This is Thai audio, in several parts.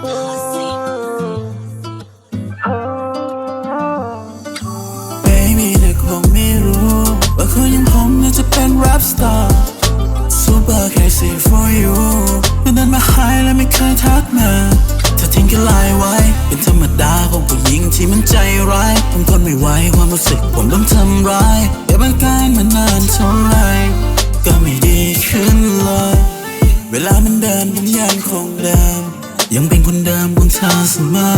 Baby แต่คงไม่รู้ว่าคุณยังคงน่าจะเป็น rap star Super crazy for you วันนั้นมาหายและไม่เคยทักมาถ้าทิ้งก็ลายไว้ เป็นธรรมดาของผู้หญิงที่มันใจร้ายผมทนไม่ไหวความรู้สึกผมต้องทำร้ายเก็บอาการมานานเท่าไรก็ไม่ดีขึ้นเลย เวลามันเดินผมยังคงเดิม ยังเป็นคนเดิมของเธอเสมอ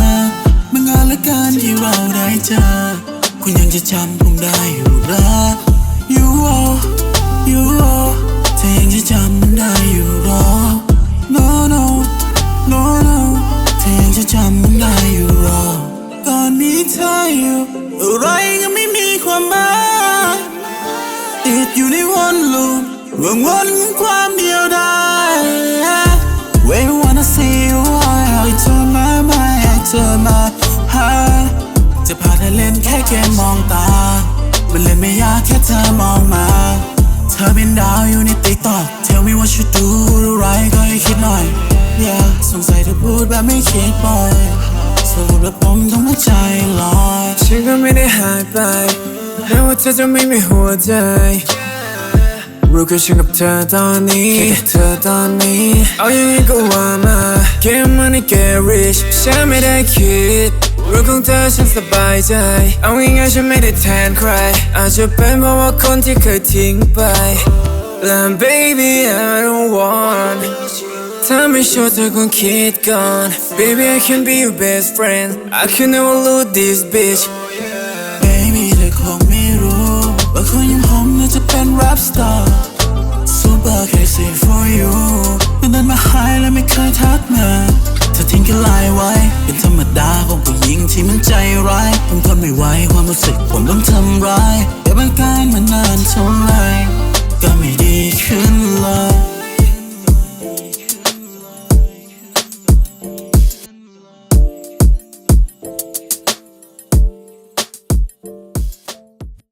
เมื่องานและการที่เราได้เจอ คุณยังจะจำผมได้อยู่เหรอ You are You are เธอยังจะจำมันได้อยู่เหรอ No no No no เธอยังจะจำมันได้อยู่เหรอก่อนมีเธออยู่อะไรก็ไม่มีความหมายติดอยู่ในวนลูปวงวนความเดียวดาย When you wanna see เธอมาหาจะพาเธอเล่นแค่เกมมองตา มันเล่นไม่ยากแค่เธอมองมา เธอเป็นดาวอยู่ในติ๊กต็อก Tell me what you do อะไรก็ให้คิดหน่อย Yeah สงสัยเธอพูดแบบไม่คิดบ่อยสรุปแล้วผมต้องมาใจลอยฉันก็ไม่ได้หายไปแม้ว่าเธอจะไม่มีหัวใจรู้แค่ฉันกับเธอตอนนี้แค่เธอตอนนี้ เอาอยังไงก็ว่ามา Get money get rich ฉันไม่ได้คิดรู้ของเธอฉันสบายใจ เอาง่ายๆฉันไม่ได้แทนใคร อาจจะเป็นเพราะว่าคนที่เคยทิ้งไป และ baby I don't want ถ้าไม่ชัวร์เธอคงคิดก่อน Baby I can be your best friend I can never lose this bitch Baby เธอคงไม่รู้ว่าคนอย่างผมน่าจะเป็น rap star Super crazy for you และไม่เคยทักมาเธอทิ้งกันลายไว้ เป็นธรรมดาของผู้หญิงที่มันใจร้ายผมทนไม่ไหวความรู้สึกผมต้องทำร้ายแต่บางการมานาน